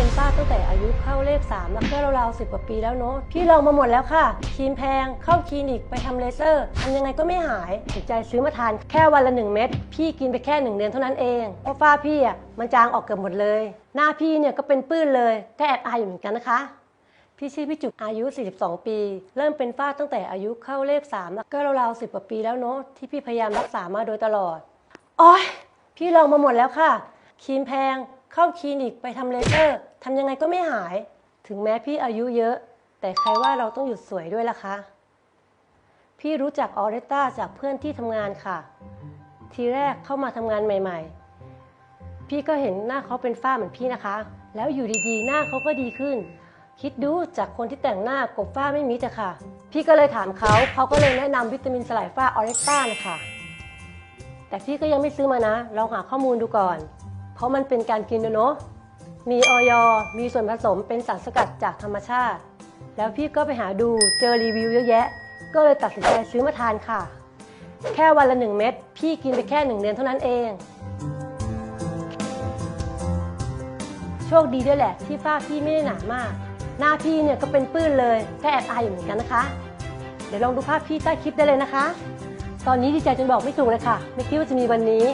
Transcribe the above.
เป็นป้าตั้งแต่อายุเข้าเลข3แล้วก็ราวๆสิบกว่าปีแล้วเนาะพี่ลองมาหมดแล้วค่ะครีมแพงเข้าคลินิกไปทำเลเซอร์ทำยังไงก็ไม่หายติดใจซื้อมาทานแค่วันละ 1 เม็ดพี่กินไปแค่ 1 เดือนเท่านั้นเองเพราะฝ้าพี่อะมันจางออกเกือบหมดเลย หน้าพี่เนี่ยก็เป็นปื้นเลยก็แอบอายอยู่เหมือนกันนะคะพี่ชื่อพี่จุกอายุ 42 ปี เริ่มเป็นฝ้าตั้งแต่อายุเข้าเลข3แล้วก็ราวๆสิบกว่าปีแล้วเนาะที่พี่พยายามรักษามาโดยตลอดอ้ยพี่ลองมาหมดแล้วค่ะครีมแพง เข้าคลินิกไปทำเลเซอร์ทำยังไงก็ไม่หาย ถึงแม้พี่อายุเยอะ แต่ใครว่าเราต้องหยุดสวยด้วยล่ะคะ พี่รู้จักออเรตตาจากเพื่อนที่ทำงานค่ะ ทีแรกเข้ามาทำงานใหม่ ๆ พี่ก็เห็นหน้าเขาเป็นฝ้าเหมือนพี่นะคะ แล้วอยู่ดีๆ หน้าเขาก็ดีขึ้น คิดดูจากคนที่แต่งหน้ากบฝ้าไม่มีจ้ะค่ะ พี่ก็เลยถามเขาเขาก็เลยแนะนำวิตามินสลายฝ้าออเรตตานะคะแต่พี่ก็ยังไม่ซื้อมานะ ลองหาข้อมูลดูก่อน เพราะมันเป็นการกินเนาะมีออยมีส่วนผสมเป็นสารสกัดจากธรรมชาติ แล้วพี่ก็ไปหาดูเจอรีวิวเยอะแยะ ก็เลยตัดสินใจซื้อมาทานค่ะ แค่วันละหนึ่งเม็ดพี่กินไปแค่หนึ่งเดือนเท่านั้นเอง โชคดีด้วยแหละ ที่ฝ้าพี่ไม่ได้หนามาก หน้าพี่เนี่ยก็เป็นปื้นเลยก็แอบอายอยู่เหมือนกันนะคะ เดี๋ยวลองดูภาพพี่ใต้คลิปได้เลยนะคะ ตอนนี้ดีใจจนบอกไม่ถูกเลยค่ะ ไม่คิดว่าจะมีวันนี้